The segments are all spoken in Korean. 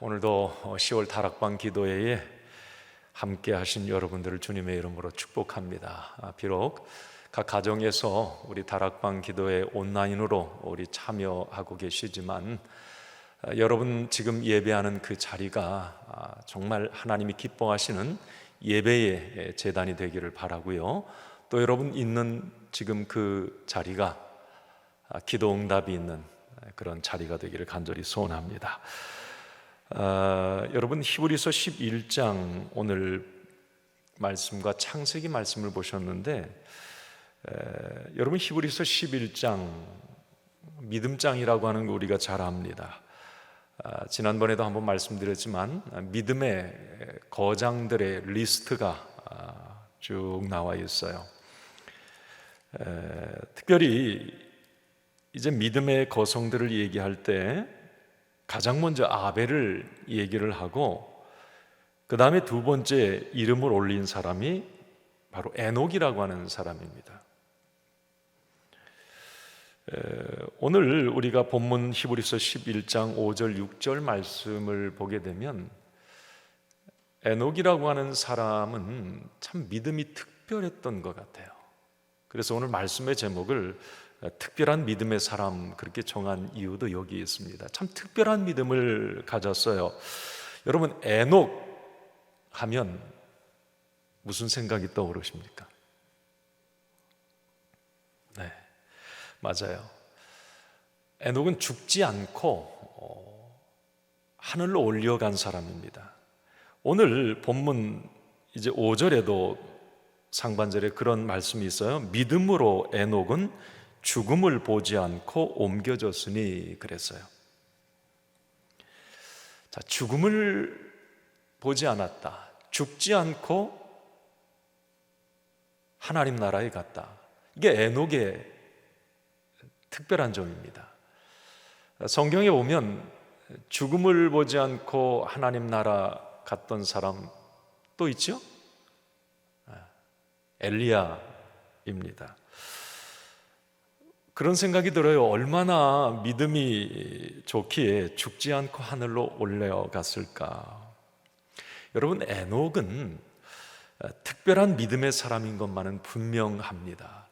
오늘도 10월 다락방 기도회에 함께 하신 여러분들을 주님의 이름으로 축복합니다. 아, 비록 각 가정에서 우리 다락방 기도회 온라인으로 우리 참여하고 계시지만 아, 여러분 지금 예배하는 그 자리가 아, 정말 하나님이 기뻐하시는 예배의 재단이 되기를 바라고요. 또 여러분 있는 지금 그 자리가 기도 응답이 있는 그런 자리가 되기를 간절히 소원합니다. 아, 여러분 히브리서 11장 오늘 말씀과 창세기 말씀을 보셨는데 에, 여러분 히브리서 11장 믿음장이라고 하는 거 우리가 잘 압니다. 아, 지난번에도 한번 말씀드렸지만 믿음의 거장들의 리스트가 아, 쭉 나와 있어요. 에, 특별히 이제 믿음의 거성들을 얘기할 때 가장 먼저 아벨을 얘기를 하고 그 다음에 두 번째 이름을 올린 사람이 바로 에녹이라고 하는 사람입니다. 오늘 우리가 본문 히브리서 11장 5절 6절 말씀을 보게 되면 에녹이라고 하는 사람은 참 믿음이 특별했던 것 같아요. 그래서 오늘 말씀의 제목을 특별한 믿음의 사람 그렇게 정한 이유도 여기 있습니다. 참 특별한 믿음을 가졌어요. 여러분 에녹 하면 무슨 생각이 떠오르십니까? 네, 맞아요. 에녹은 죽지 않고 어, 하늘로 올려간 사람입니다. 오늘 본문 이제 5절에도 상반절에 그런 말씀이 있어요. 믿음으로 에녹은 죽음을 보지 않고 옮겨졌으니 그랬어요. 자, 죽음을 보지 않았다. 죽지 않고 하나님 나라에 갔다. 이게 에녹의 특별한 점입니다. 성경에 보면 죽음을 보지 않고 하나님 나라 갔던 사람 또 있죠? 엘리야입니다. 그런 생각이 들어요. 얼마나 믿음이 좋기에 죽지 않고 하늘로 올려갔을까. 여러분, 에녹은 특별한 믿음의 사람인 것만은 분명합니다.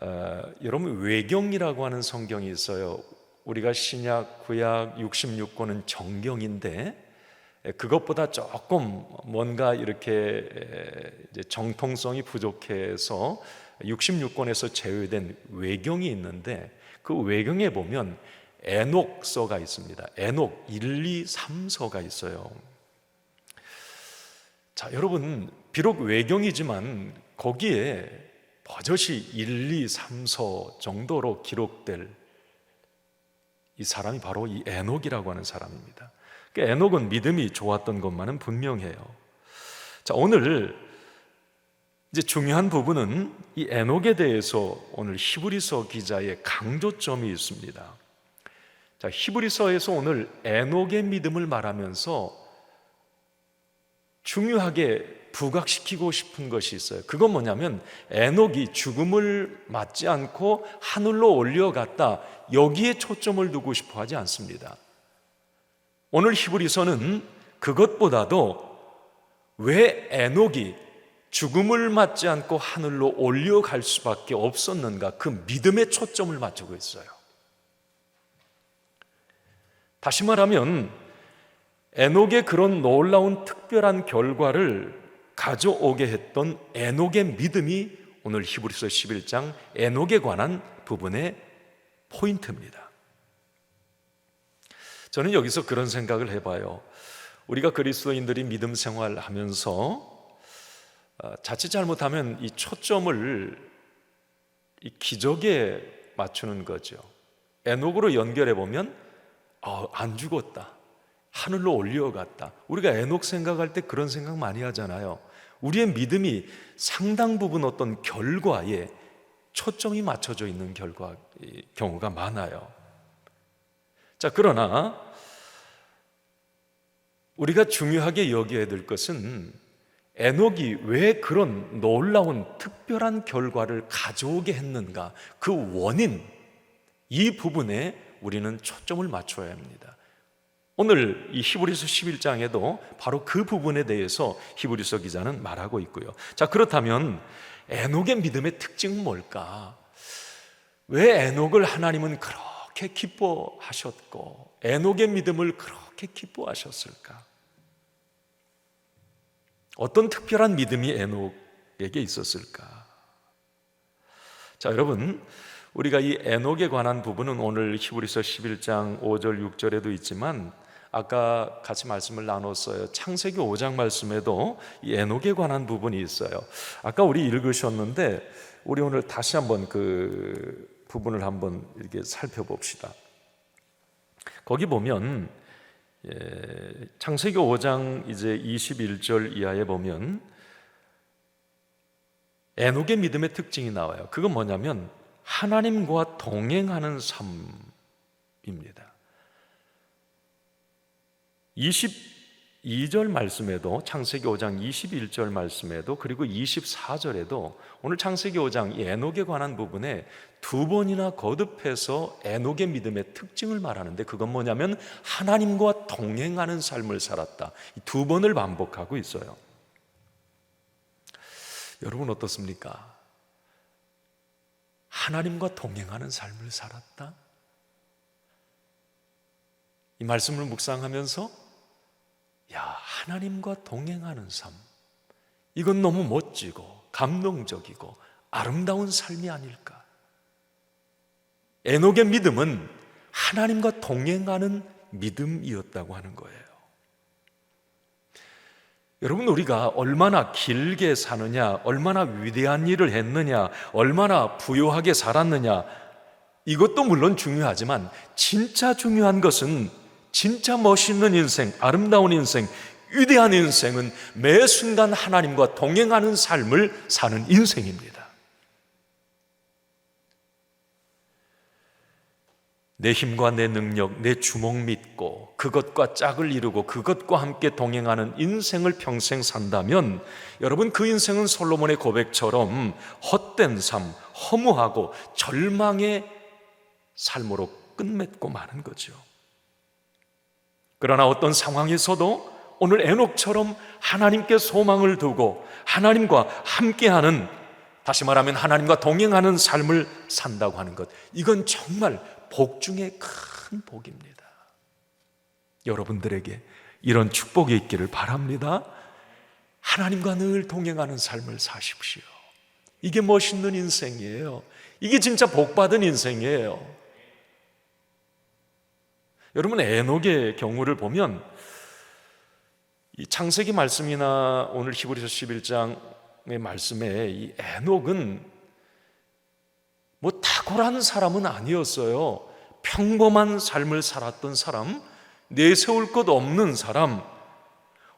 어, 여러분, 외경이라고 하는 성경이 있어요. 우리가 신약, 구약, 66권은 정경인데, 그것보다 조금 뭔가 이렇게 정통성이 부족해서 66권에서 제외된 외경이 있는데 그 외경에 보면 에녹서가 있습니다. 에녹 1, 2, 3서가 있어요. 자, 여러분, 비록 외경이지만 거기에 버젓이 1, 2, 3서 정도로 기록될 이 사람이 바로 이 에녹이라고 하는 사람입니다. 그러니까 에녹은 믿음이 좋았던 것만은 분명해요. 자, 오늘 이제 중요한 부분은 이 에녹에 대해서 오늘 히브리서 기자의 강조점이 있습니다. 자, 히브리서에서 오늘 에녹의 믿음을 말하면서 중요하게 부각시키고 싶은 것이 있어요. 그건 뭐냐면 에녹이 죽음을 맞지 않고 하늘로 올려갔다. 여기에 초점을 두고 싶어 하지 않습니다. 오늘 히브리서는 그것보다도 왜 에녹이 죽음을 맞지 않고 하늘로 올려갈 수밖에 없었는가 그 믿음의 초점을 맞추고 있어요. 다시 말하면 에녹의 그런 놀라운 특별한 결과를 가져오게 했던 에녹의 믿음이 오늘 히브리서 11장 에녹에 관한 부분의 포인트입니다. 저는 여기서 그런 생각을 해봐요. 우리가 그리스도인들이 믿음 생활하면서 어, 자칫 잘못하면 이 초점을 이 기적에 맞추는 거죠. 에녹으로 연결해 보면 어, 안 죽었다. 하늘로 올려갔다. 우리가 에녹 생각할 때 그런 생각 많이 하잖아요. 우리의 믿음이 상당 부분 어떤 결과에 초점이 맞춰져 있는 결과 경우가 많아요. 자, 그러나 우리가 중요하게 여겨야 될 것은 에녹이 왜 그런 놀라운 특별한 결과를 가져오게 했는가? 그 원인, 이 부분에 우리는 초점을 맞춰야 합니다. 오늘 이 히브리서 11장에도 바로 그 부분에 대해서 히브리서 기자는 말하고 있고요. 자, 그렇다면 에녹의 믿음의 특징은 뭘까? 왜 에녹을 하나님은 그렇게 기뻐하셨고 에녹의 믿음을 그렇게 기뻐하셨을까? 어떤 특별한 믿음이 에녹에게 있었을까? 자, 여러분, 우리가 이 에녹에 관한 부분은 오늘 히브리서 11장 5절 6절에도 있지만 아까 같이 말씀을 나눴어요. 창세기 5장 말씀에도 이 에녹에 관한 부분이 있어요. 아까 우리 읽으셨는데 우리 오늘 다시 한번 그 부분을 한번 이렇게 살펴봅시다. 거기 보면 예, 창세기 5장 이제 21절 이하에 보면 에녹의 믿음의 특징이 나와요. 그건 뭐냐면 하나님과 동행하는 삶입니다. 22절 말씀에도 창세기 5장 21절 말씀에도 그리고 24절에도 오늘 창세기 5장 이 에녹에 관한 부분에 두 번이나 거듭해서 에녹의 믿음의 특징을 말하는데 그건 뭐냐면 하나님과 동행하는 삶을 살았다. 두 번을 반복하고 있어요. 여러분 어떻습니까? 하나님과 동행하는 삶을 살았다? 이 말씀을 묵상하면서 야, 하나님과 동행하는 삶. 이건 너무 멋지고 감동적이고 아름다운 삶이 아닐까? 에녹의 믿음은 하나님과 동행하는 믿음이었다고 하는 거예요. 여러분, 우리가 얼마나 길게 사느냐, 얼마나 위대한 일을 했느냐, 얼마나 부유하게 살았느냐, 이것도 물론 중요하지만, 진짜 중요한 것은 진짜 멋있는 인생, 아름다운 인생, 위대한 인생은 매 순간 하나님과 동행하는 삶을 사는 인생입니다. 내 힘과 내 능력, 내 주먹 믿고 그것과 짝을 이루고 그것과 함께 동행하는 인생을 평생 산다면 여러분 그 인생은 솔로몬의 고백처럼 헛된 삶, 허무하고 절망의 삶으로 끝맺고 마는 거죠. 그러나 어떤 상황에서도 오늘 에녹처럼 하나님께 소망을 두고 하나님과 함께하는 다시 말하면 하나님과 동행하는 삶을 산다고 하는 것 이건 정말 복 중에 큰 복입니다. 여러분들에게 이런 축복이 있기를 바랍니다. 하나님과 늘 동행하는 삶을 사십시오. 이게 멋있는 인생이에요. 이게 진짜 복받은 인생이에요. 여러분 에녹의 경우를 보면 이 창세기 말씀이나 오늘 히브리서 11장의 말씀에 이 에녹은 뭐 탁월한 사람은 아니었어요. 평범한 삶을 살았던 사람, 내세울 것 없는 사람.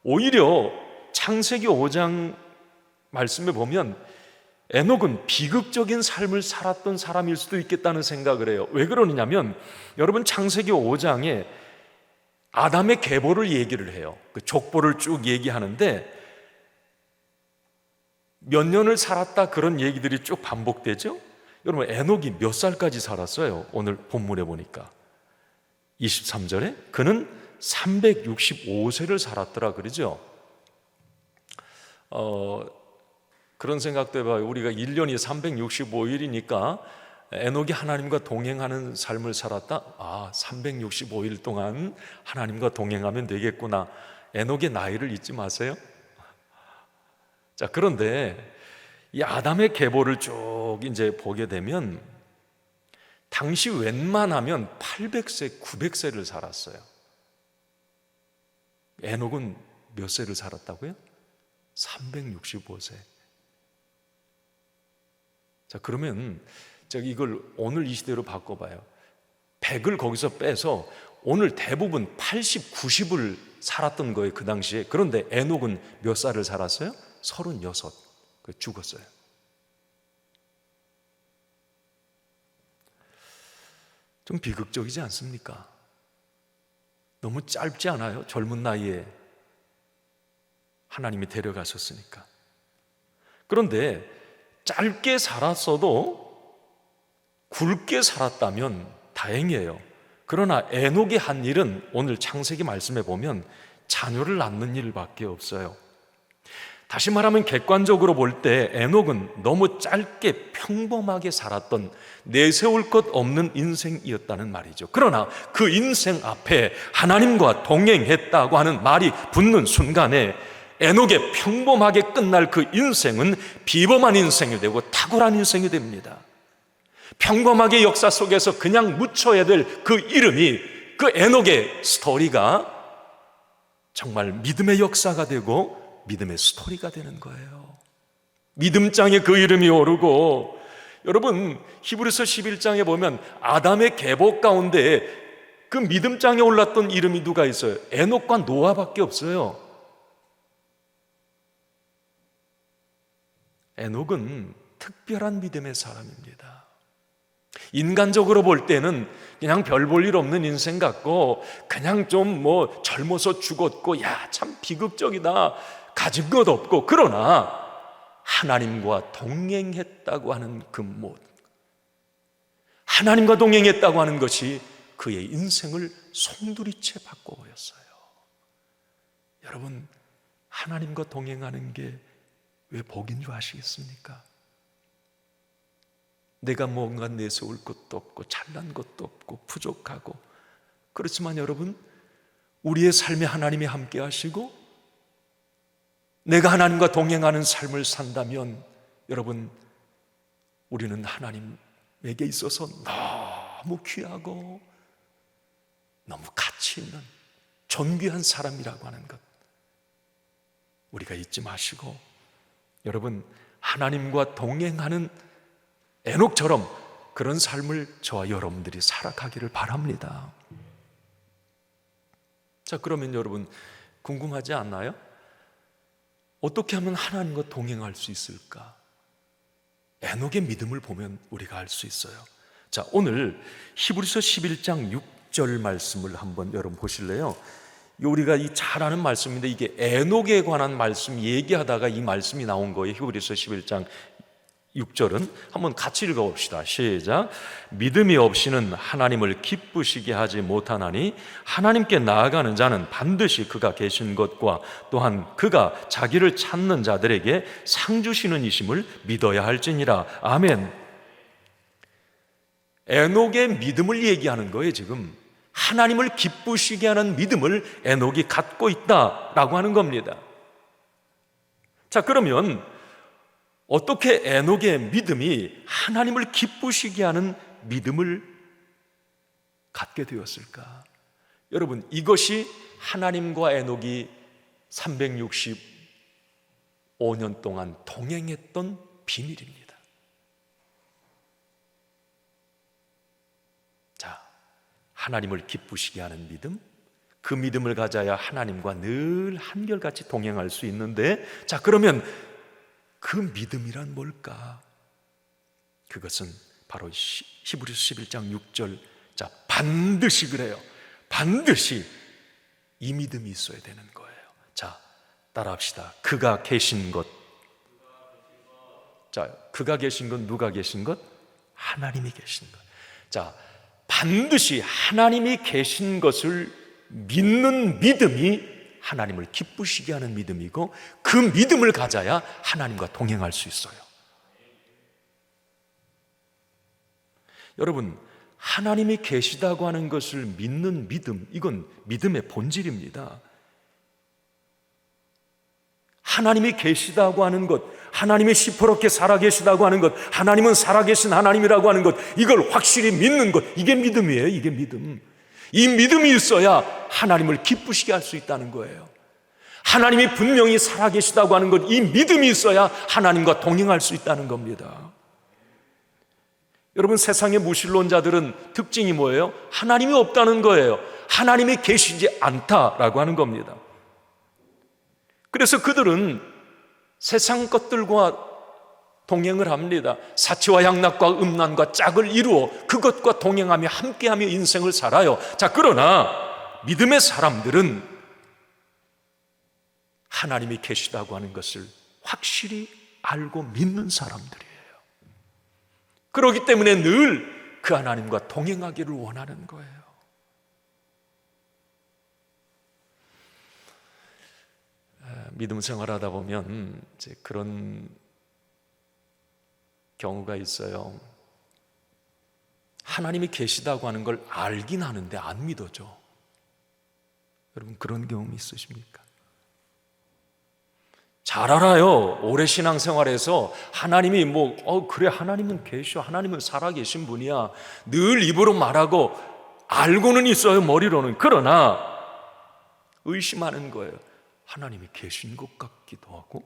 오히려 창세기 5장 말씀에 보면 에녹은 비극적인 삶을 살았던 사람일 수도 있겠다는 생각을 해요. 왜 그러느냐면 여러분 창세기 5장에 아담의 계보를 얘기를 해요. 그 족보를 쭉 얘기하는데 몇 년을 살았다 그런 얘기들이 쭉 반복되죠. 여러분 에녹이 몇 살까지 살았어요? 오늘 본문에 보니까 23절에 그는 365세를 살았더라 그러죠. 어, 그런 생각도 해봐요. 우리가 1년이 365일이니까 에녹이 하나님과 동행하는 삶을 살았다. 아, 365일 동안 하나님과 동행하면 되겠구나. 에녹의 나이를 잊지 마세요. 자, 그런데 이 아담의 계보를 쭉 이제 보게 되면 당시 웬만하면 800세, 900세를 살았어요. 에녹은 몇 세를 살았다고요? 365세. 자, 그러면 제가 이걸 오늘 이 시대로 바꿔봐요. 100을 거기서 빼서 오늘 대부분 80, 90을 살았던 거예요. 그 당시에. 그런데 에녹은 몇 살을 살았어요? 36. 그 죽었어요. 좀 비극적이지 않습니까? 너무 짧지 않아요? 젊은 나이에 하나님이 데려가셨으니까. 그런데 짧게 살았어도 굵게 살았다면 다행이에요. 그러나 에녹이 한 일은 오늘 창세기 말씀에 보면 자녀를 낳는 일밖에 없어요. 다시 말하면 객관적으로 볼 때 에녹은 너무 짧게 평범하게 살았던 내세울 것 없는 인생이었다는 말이죠. 그러나 그 인생 앞에 하나님과 동행했다고 하는 말이 붙는 순간에 에녹의 평범하게 끝날 그 인생은 비범한 인생이 되고 탁월한 인생이 됩니다. 평범하게 역사 속에서 그냥 묻혀야 될 그 이름이 그 에녹의 스토리가 정말 믿음의 역사가 되고 믿음의 스토리가 되는 거예요. 믿음장에 그 이름이 오르고 여러분 히브리서 11장에 보면 아담의 계복 가운데 그 믿음장에 올랐던 이름이 누가 있어요? 에녹과 노아밖에 없어요. 에녹은 특별한 믿음의 사람입니다. 인간적으로 볼 때는 그냥 별 볼 일 없는 인생 같고 그냥 좀 뭐 젊어서 죽었고 야 참 비극적이다 가진 것 없고 그러나 하나님과 동행했다고 하는 그 못, 하나님과 동행했다고 하는 것이 그의 인생을 송두리째 바꿔보였어요. 여러분, 하나님과 동행하는 게 왜 복인 줄 아시겠습니까? 내가 뭔가 내세울 것도 없고 잘난 것도 없고 부족하고 그렇지만 여러분 우리의 삶에 하나님이 함께 하시고 내가 하나님과 동행하는 삶을 산다면 여러분 우리는 하나님에게 있어서 너무 귀하고 너무 가치 있는 존귀한 사람이라고 하는 것 우리가 잊지 마시고 여러분 하나님과 동행하는 에녹처럼 그런 삶을 저와 여러분들이 살아가기를 바랍니다. 자, 그러면 여러분 궁금하지 않나요? 어떻게 하면 하나님과 동행할 수 있을까? 에녹의 믿음을 보면 우리가 알 수 있어요. 자, 오늘 히브리서 11장 6절 말씀을 한번 여러분 보실래요? 우리가 이 잘 아는 말씀인데 이게 에녹에 관한 말씀 얘기하다가 이 말씀이 나온 거예요. 히브리서 11장 6절은 한번 같이 읽어 봅시다. 시작. 믿음이 없이는 하나님을 기쁘시게 하지 못하나니 하나님께 나아가는 자는 반드시 그가 계신 것과 또한 그가 자기를 찾는 자들에게 상 주시는 이심을 믿어야 할지니라. 아멘. 에녹의 믿음을 얘기하는 거예요, 지금. 하나님을 기쁘시게 하는 믿음을 에녹이 갖고 있다라고 하는 겁니다. 자, 그러면 어떻게 에녹의 믿음이 하나님을 기쁘시게 하는 믿음을 갖게 되었을까? 여러분, 이것이 하나님과 에녹이 365년 동안 동행했던 비밀입니다. 자, 하나님을 기쁘시게 하는 믿음, 그 믿음을 가져야 하나님과 늘 한결같이 동행할 수 있는데, 자, 그러면 그 믿음이란 뭘까? 그것은 바로 히브리서 11장 6절 자 반드시 그래요. 반드시 이 믿음이 있어야 되는 거예요. 자 따라합시다. 그가 계신 것. 자 그가 계신 것 누가 계신 것? 하나님이 계신 것. 자 반드시 하나님이 계신 것을 믿는 믿음이 하나님을 기쁘시게 하는 믿음이고 그 믿음을 가져야 하나님과 동행할 수 있어요. 여러분, 하나님이 계시다고 하는 것을 믿는 믿음, 이건 믿음의 본질입니다. 하나님이 계시다고 하는 것, 하나님이 시퍼렇게 살아계시다고 하는 것, 하나님은 살아계신 하나님이라고 하는 것, 이걸 확실히 믿는 것, 이게 믿음이에요. 이게 믿음. 이 믿음이 있어야 하나님을 기쁘시게 할 수 있다는 거예요. 하나님이 분명히 살아계시다고 하는 것, 이 믿음이 있어야 하나님과 동행할 수 있다는 겁니다. 여러분, 세상의 무신론자들은 특징이 뭐예요? 하나님이 없다는 거예요. 하나님이 계시지 않다라고 하는 겁니다. 그래서 그들은 세상 것들과 동행을 합니다. 사치와 양락과 음란과 짝을 이루어 그것과 동행하며 함께하며 인생을 살아요. 자, 그러나 믿음의 사람들은 하나님이 계시다고 하는 것을 확실히 알고 믿는 사람들이에요. 그렇기 때문에 늘 그 하나님과 동행하기를 원하는 거예요. 믿음 생활하다 보면 이제 그런 경우가 있어요. 하나님이 계시다고 하는 걸 알긴 하는데 안 믿어져. 여러분 그런 경험 있으십니까? 잘 알아요. 오래 신앙생활에서 하나님이 뭐, 어, 그래, 하나님은 계셔. 하나님은 살아계신 분이야. 늘 입으로 말하고 알고는 있어요. 머리로는. 그러나 의심하는 거예요. 하나님이 계신 것 같기도 하고,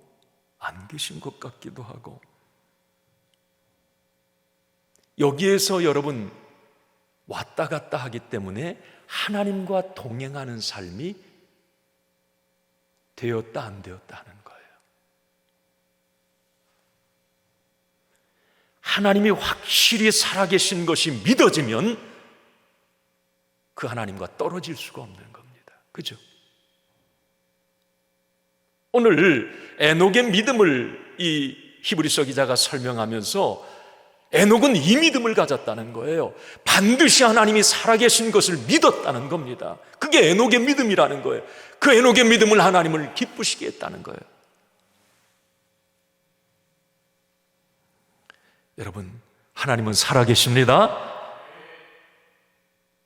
안 계신 것 같기도 하고. 여기에서 여러분 왔다 갔다 하기 때문에 하나님과 동행하는 삶이 되었다 안 되었다 하는 거예요. 하나님이 확실히 살아계신 것이 믿어지면 그 하나님과 떨어질 수가 없는 겁니다. 그죠? 오늘 에녹의 믿음을 이 히브리서 기자가 설명하면서 에녹은 이 믿음을 가졌다는 거예요. 반드시 하나님이 살아계신 것을 믿었다는 겁니다. 그게 에녹의 믿음이라는 거예요. 그 에녹의 믿음을 하나님을 기쁘시게 했다는 거예요. 여러분, 하나님은 살아계십니다.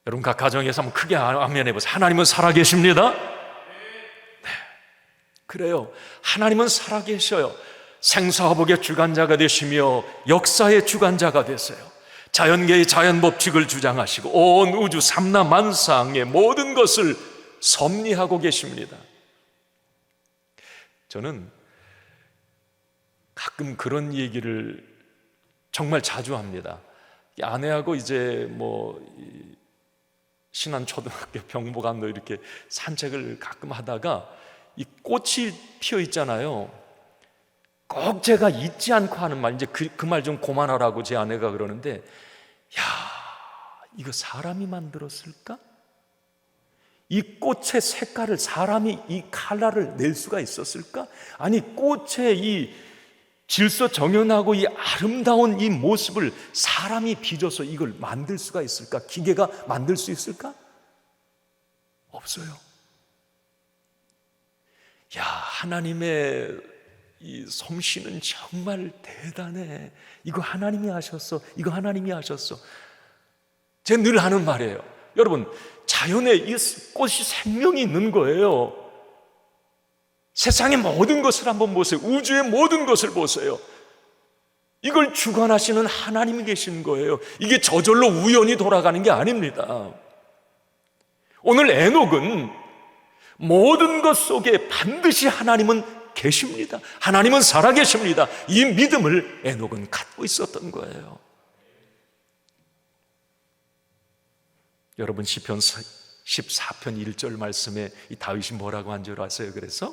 여러분, 각 가정에서 한번 크게 아멘 해보세요. 하나님은 살아계십니다. 네. 그래요. 하나님은 살아계셔요. 생사화복의 주관자가 되시며 역사의 주관자가 되세요. 자연계의 자연 법칙을 주장하시고 온 우주 삼라 만상의 모든 것을 섭리하고 계십니다. 저는 가끔 그런 얘기를 정말 자주 합니다. 아내하고 이제 뭐 신안 초등학교 병보감도 이렇게 산책을 가끔 하다가 이 꽃이 피어 있잖아요. 꼭 제가 잊지 않고 하는 말, 이제 그말 좀 고만하라고 제 아내가 그러는데, 야, 이거 사람이 만들었을까? 이 꽃의 색깔을 사람이 이 칼라를 낼 수가 있었을까? 아니, 꽃의 이 질서 정연하고 이 아름다운 이 모습을 사람이 빚어서 이걸 만들 수가 있을까? 기계가 만들 수 있을까? 없어요. 야, 하나님의 이 솜씨는 정말 대단해. 이거 하나님이 하셨어. 이거 하나님이 하셨어. 제가 늘 하는 말이에요. 여러분, 자연에 이 꽃이 생명이 있는 거예요. 세상의 모든 것을 한번 보세요. 우주의 모든 것을 보세요. 이걸 주관하시는 하나님이 계신 거예요. 이게 저절로 우연히 돌아가는 게 아닙니다. 오늘 에녹은 모든 것 속에 반드시 하나님은 계십니다. 하나님은 살아계십니다. 이 믿음을 에녹은 갖고 있었던 거예요. 여러분 시편 14편 1절 말씀에 이 다윗이 뭐라고 한 줄 아세요? 그래서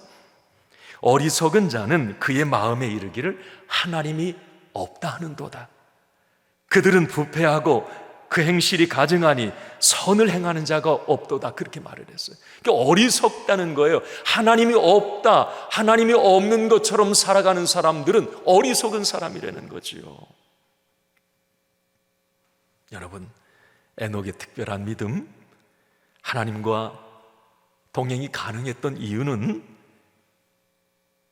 어리석은 자는 그의 마음에 이르기를 하나님이 없다 하는도다. 그들은 부패하고 그 행실이 가증하니 선을 행하는 자가 없도다 그렇게 말을 했어요. 그러니까 어리석다는 거예요. 하나님이 없다, 하나님이 없는 것처럼 살아가는 사람들은 어리석은 사람이라는 거지요. 여러분, 에녹의 특별한 믿음, 하나님과 동행이 가능했던 이유는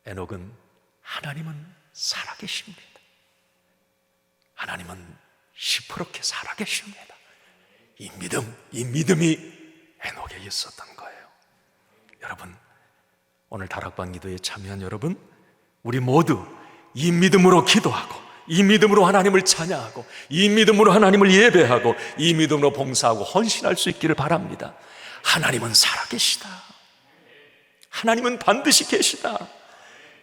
에녹은 하나님은 살아계십니다. 하나님은 시퍼렇게 살아계십니다. 이 믿음, 이 믿음이 에녹에 있었던 거예요. 여러분, 오늘 다락방 기도에 참여한 여러분, 우리 모두 이 믿음으로 기도하고, 이 믿음으로 하나님을 찬양하고, 이 믿음으로 하나님을 예배하고, 이 믿음으로 봉사하고 헌신할 수 있기를 바랍니다. 하나님은 살아계시다. 하나님은 반드시 계시다.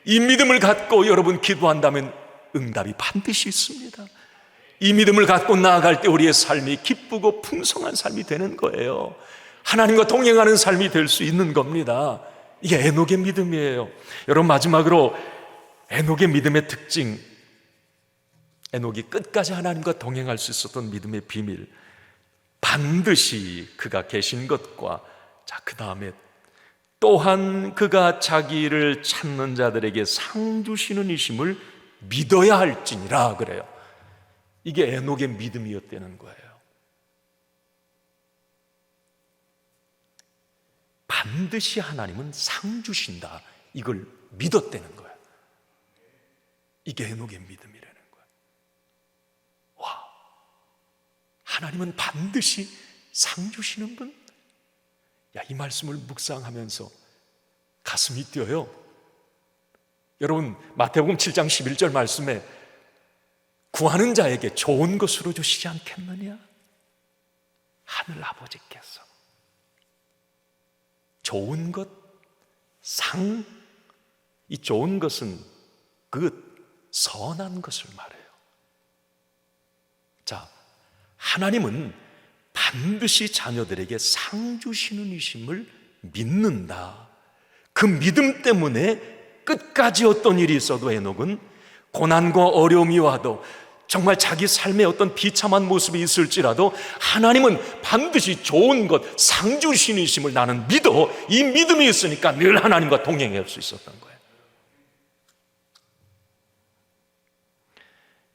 이 믿음을 갖고 여러분 기도한다면 응답이 반드시 있습니다. 이 믿음을 갖고 나아갈 때 우리의 삶이 기쁘고 풍성한 삶이 되는 거예요. 하나님과 동행하는 삶이 될 수 있는 겁니다. 이게 에녹의 믿음이에요. 여러분 마지막으로 에녹의 믿음의 특징, 에녹이 끝까지 하나님과 동행할 수 있었던 믿음의 비밀, 반드시 그가 계신 것과 자, 그 다음에 또한 그가 자기를 찾는 자들에게 상 주시는 이심을 믿어야 할지니라 그래요. 이게 에녹의 믿음이었다는 거예요. 반드시 하나님은 상 주신다. 이걸 믿었다는 거야. 이게 에녹의 믿음이라는 거야. 와, 하나님은 반드시 상 주시는 분? 야, 이 말씀을 묵상하면서 가슴이 뛰어요. 여러분, 마태복음 7장 11절 말씀에 구하는 자에게 좋은 것으로 주시지 않겠느냐? 하늘 아버지께서 좋은 것, 상, 이 좋은 것은 그 선한 것을 말해요. 자, 하나님은 반드시 자녀들에게 상 주시는 이심을 믿는다. 그 믿음 때문에 끝까지 어떤 일이 있어도 에녹은 고난과 어려움이 와도 정말 자기 삶에 어떤 비참한 모습이 있을지라도 하나님은 반드시 좋은 것, 상 주시는심을 나는 믿어. 이 믿음이 있으니까 늘 하나님과 동행할 수 있었던 거예요.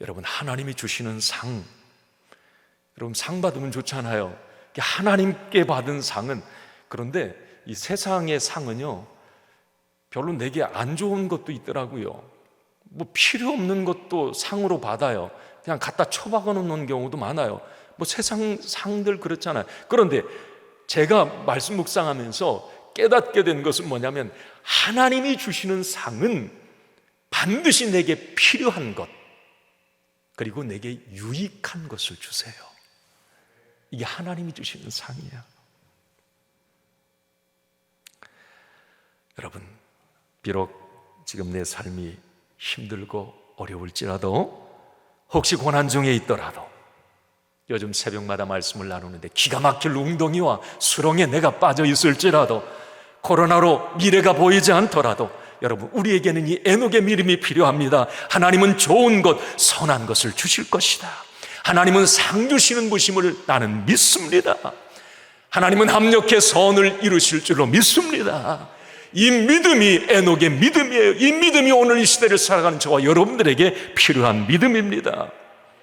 여러분, 하나님이 주시는 상, 여러분, 상 받으면 좋잖아요. 하나님께 받은 상은, 그런데 이 세상의 상은요, 별로 내게 안 좋은 것도 있더라고요. 뭐 필요 없는 것도 상으로 받아요. 그냥 갖다 처박아 놓는 경우도 많아요. 뭐 세상 상들 그렇잖아요. 그런데 제가 말씀 묵상하면서 깨닫게 된 것은 뭐냐면 하나님이 주시는 상은 반드시 내게 필요한 것, 그리고 내게 유익한 것을 주세요. 이게 하나님이 주시는 상이야. 여러분, 비록 지금 내 삶이 힘들고 어려울지라도 혹시 고난 중에 있더라도 요즘 새벽마다 말씀을 나누는데 기가 막힐 웅덩이와 수렁에 내가 빠져 있을지라도 코로나로 미래가 보이지 않더라도 여러분 우리에게는 이 에녹의 믿음이 필요합니다. 하나님은 좋은 것, 선한 것을 주실 것이다. 하나님은 상 주시는 분심을 나는 믿습니다. 하나님은 합력해 선을 이루실 줄로 믿습니다. 이 믿음이 에녹의 믿음이에요. 이 믿음이 오늘 이 시대를 살아가는 저와 여러분들에게 필요한 믿음입니다.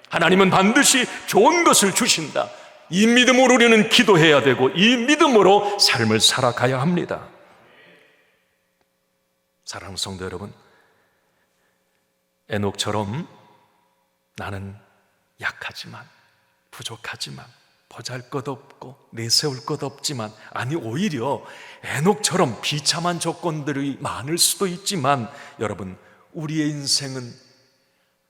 하나님은 반드시 좋은 것을 주신다. 이 믿음으로 우리는 기도해야 되고 이 믿음으로 삶을 살아가야 합니다. 사랑하는 성도 여러분, 에녹처럼 나는 약하지만 부족하지만 보잘 것 없고 내세울 것 없지만 아니 오히려 에녹처럼 비참한 조건들이 많을 수도 있지만 여러분 우리의 인생은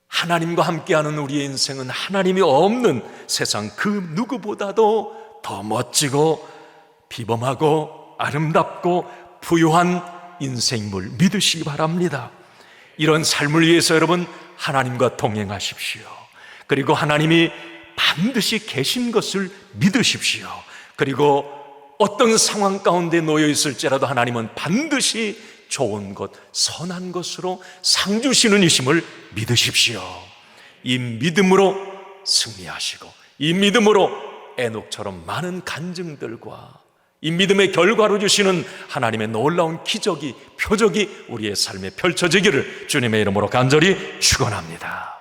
하나님과 함께하는 우리의 인생은 하나님이 없는 세상 그 누구보다도 더 멋지고 비범하고 아름답고 부유한 인생임을 믿으시기 바랍니다. 이런 삶을 위해서 여러분 하나님과 동행하십시오. 그리고 하나님이 반드시 계신 것을 믿으십시오. 그리고 어떤 상황 가운데 놓여 있을지라도 하나님은 반드시 좋은 것, 선한 것으로 상 주시는 이심을 믿으십시오. 이 믿음으로 승리하시고 이 믿음으로 에녹처럼 많은 간증들과 이 믿음의 결과로 주시는 하나님의 놀라운 기적이 표적이 우리의 삶에 펼쳐지기를 주님의 이름으로 간절히 축원합니다.